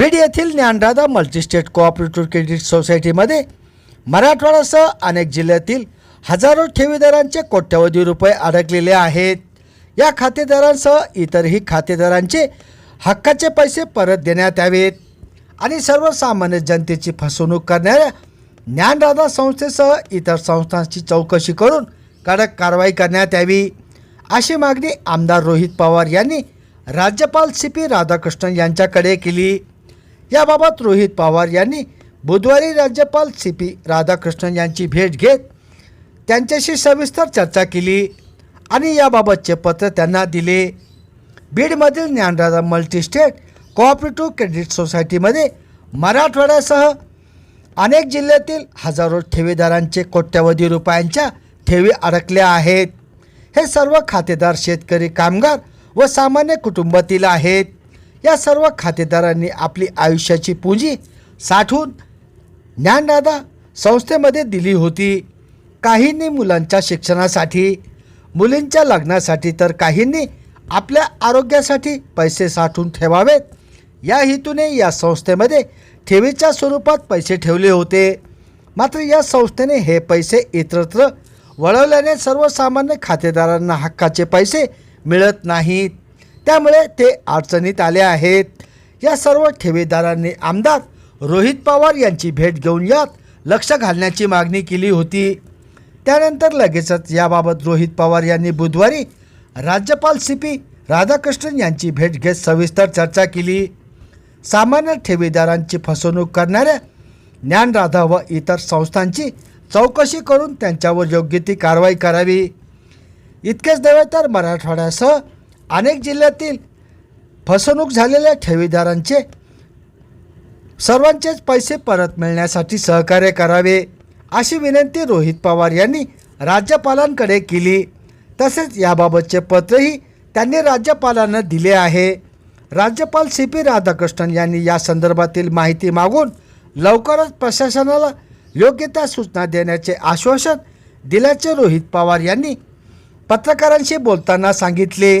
बीड येथील Dnyanradha multistate cooperative credit सोसायटीमध्ये मराठवाड्यासह अनेक जिल्ह्यातील हजारो ठेवीदारांचे कोट्यवधी रुपये अडकलेले आहेत. या खातेदारांसह इतरही खातेदारांचे हक्काचे पैसे परत देण्यात यावेत आणि सर्वसामान्य जनतेची फसवणूक करणाऱ्या ज्ञानराधा संस्थेसह इतर संस्थांची चौकशी करून कडक कारवाई करण्यात यावी अशी मागणी आमदार रोहित पवार यांनी राज्यपाल सी पी राधाकृष्णन यांच्याकडे केली. याबाबत रोहित पवार यांनी बुधवारी राज्यपाल सी पी राधाकृष्णन यांची भेट घेत त्यांच्याशी सविस्तर चर्चा केली आणि याबाबतचे पत्र त्यांना दिले. बीडमधील ज्ञानराधा मल्टीस्टेट कोऑपरेटिव्ह क्रेडिट सोसायटीमध्ये मराठवाड्यासह अनेक जिल्ह्यातील हजारो ठेवीदारांचे कोट्यवधी रुपयांच्या ठेवी अडकल्या आहेत. हे सर्व खातेदार शेतकरी कामगार व सामान्य कुटुंबातील आहेत. या सर्व खातेदारांनी आपली आयुष्याची पुंजी साठवून ज्ञानदादा संस्थेमध्ये दिली होती. काहींनी मुलांच्या शिक्षणासाठी मुलींच्या लग्नासाठी तर काहींनी आपल्या आरोग्यासाठी पैसे साठवून ठेवावेत. या हेतूने या संस्थेमध्ये ठेवीच्या स्वरूपात पैसे ठेवले होते. मात्र या संस्थेने हे पैसे इतरत्र वळवल्याने सर्वसामान्य खातेदारांना हक्काचे पैसे मिळत नाहीत. त्यामुळे ते अडचणीत आले आहेत. या सर्व ठेवीदारांनी आमदार रोहित पवार यांची भेट घेऊन यात लक्ष घालण्याची मागणी केली होती. त्यानंतर लगेचच याबाबत रोहित पवार यांनी बुधवारी राज्यपाल सी पी राधाकृष्णन यांची भेट घेत सविस्तर चर्चा केली. सामान्य ठेवीदारांची फसवणूक करणाऱ्या ज्ञानराधा व इतर संस्थांची चौकशी करून त्यांच्यावर योग्य ती कारवाई करावी. इतकेच नव्हे तर मराठवाड्यासह अनेक जिल्ह्यातील फसवणूक झालेल्या ठेवीदारांचे सर्वांचेच पैसे परत मिळण्यासाठी सहकार्य करावे अशी विनंती रोहित पवार यांनी राज्यपालांकडे केली. तसेच याबाबतचे पत्रही त्यांनी राज्यपालांना दिले आहे. राज्यपाल सी पी राधाकृष्णन यांनी या संदर्भातील माहिती मागून लवकरच प्रशासनाला योग्य त्या सूचना देण्याचे आश्वासन दिल्याचे रोहित पवार यांनी पत्रकारांशी बोलताना सांगितले.